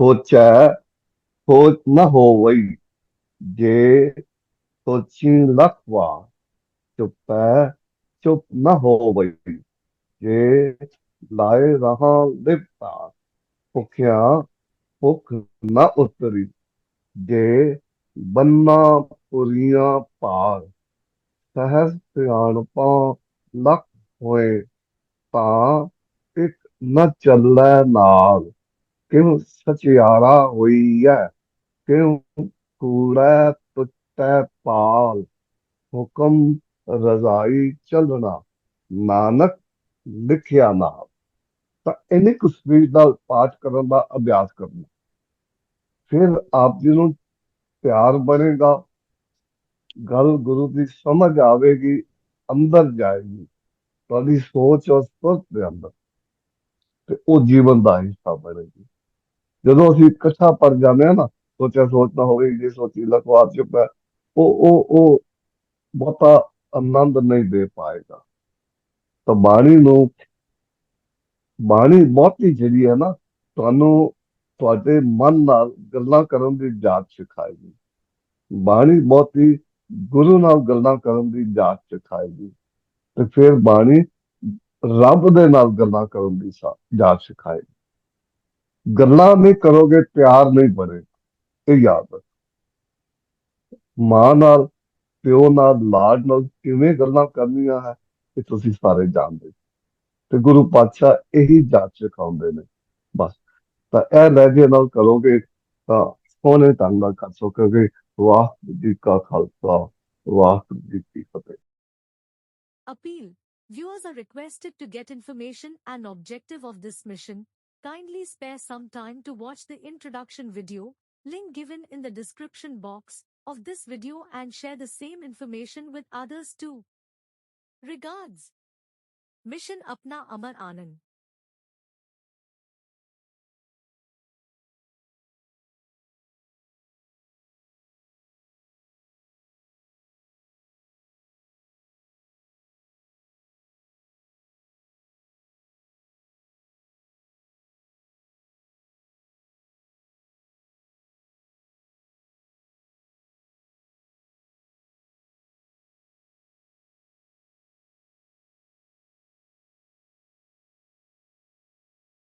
ਸੋਚੈ, ਸੋਚ ਨ ਹੋਵਈ, ਜੇ ਸੋਚੀ ਲੱਖ ਵਾਰ, ਚੁੱਪੈ, ਚੁੱਪ ਨ ਹੋਵਈ, ਜੇ ਲਾਏ ਰਹਾ ਲਿਪਤਾ, ਭੁਖਿਆ ਭੁਖ ਨ ਉਤਰੀ, ਜੇ ਬੰਨਾ ਪੁਰੀਆਂ ਭਾਰ ਸਹਿਜ ਸਿਆਣਪਾ ਲੱਖ ਹੋਏ, ਤਾਂ ਇੱਕ ਨਾ ਚੱਲੈ ਨਾਲ। ਕਿਉ ਸਚਿਆਰਾ ਹੋਈ ਕਿਉ ਕੂੜੈ ਤੁਟੈ ਪਾਲ ਹੁਕਮ ਰਜ਼ਾਈ ਚੱਲਣਾ, ਨਾਨਕ ਲਿਖਿਆ ਨਾਮ ਤਾਂ ਇਹਨੇ ਕੁਸਵੀਰ ਦਾ ਪਾਠ ਕਰਨ ਦਾ ਅਭਿਆਸ ਕਰਨਾ। ਫਿਰ ਆਪ ਜੀ ਨੂੰ ਪਿਆਰ ਬਣੇਗਾ। ਗੱਲ ਗੁਰੂ ਦੀ ਸਮਝ ਆਵੇਗੀ, ਅੰਦਰ ਜਾਏਗੀ। ਤੁਹਾਡੀ ਸੋਚ ਔਰ ਸੋਚ ਅੰਦਰ। ਤੇ ਉਹ ਜੀਵਨ ਦਾ ਹਿੱਸਾ ਬਣੇਗੀ। ਜਦੋਂ ਅਸੀਂ ਇਕੱਠਾ ਪਰ ਜਾਂਦੇ ਆ ਨਾ, ਸੋਚਿਆ ਸੋਚਣਾ ਹੋਵੇ ਜੇ ਸੋਚੀ ਲਖਵਾ ਚੁੱਕਾ ਉਹ ਉਹ ਉਹ ਬਹੁਤਾ ਆਨੰਦ ਨਹੀਂ ਦੇ ਪਾਏਗਾ। ਤਾਂ ਬਾਣੀ ਨੂੰ, ਬਾਣੀ ਬਹੁਤੀ ਜਿਹੜੀ ਹੈ ਨਾ, ਤੁਹਾਨੂੰ ਤੁਹਾਡੇ ਮਨ ਨਾਲ ਗੱਲਾਂ ਕਰਨ ਦੀ ਜਾਚ ਸਿਖਾਏਗੀ। ਬਾਣੀ ਬਹੁਤੀ ਗੁਰੂ ਨਾਲ ਗੱਲਾਂ ਕਰਨ ਦੀ ਜਾਚ ਸਿਖਾਏਗੀ। ਤੇ ਫਿਰ ਬਾਣੀ ਰੱਬ ਦੇ ਨਾਲ ਗੱਲਾਂ ਕਰਨ ਦੀ ਸਾ- ਜਾਚ ਸਿਖਾਏਗੀ। ਗੱਲਾਂ ਨਹੀਂ ਕਰੋਗੇ, ਪਿਆਰ ਨਹੀਂ ਬਣੇ। ਇਹ ਯਾਦ ਮਾਂ ਨਾਲ, ਪਿਓ ਨਾਲ, ਲਾਡ ਨਾਲ ਕਿਵੇਂ ਗੱਲਾਂ ਕਰਨੀਆਂ ਹੈ, ਇਹ ਤੁਸੀਂ ਸਾਰੇ ਜਾਣਦੇ। ਤੇ ਗੁਰੂ ਪਾਤਸ਼ਾਹ ਇਹੀ ਜਾਚ ਸਿਖਾਉਂਦੇ ਨੇ। ਬਸ, ਤਾਂ ਇਹ ਲਹਿਜੇ ਨਾਲ ਕਰੋਗੇ, ਤਾਂ ਸੋਹਣੇ ਢੰਗ ਨਾਲ ਕਰ ਸਕੋਗੇ। ਵਾਹਿਗੁਰੂ ਜੀ ਕਾ ਖਾਲਸਾ, ਵਾਹਿਗੁਰੂ ਜੀ ਕੀ ਫਤਿਹ। Appeal. Viewers are requested to get information and objective of this mission. Kindly spare some time to watch the introduction video, link given in the description box of this video and share the same information with others too. Regards. Mission Apna Amar Anand.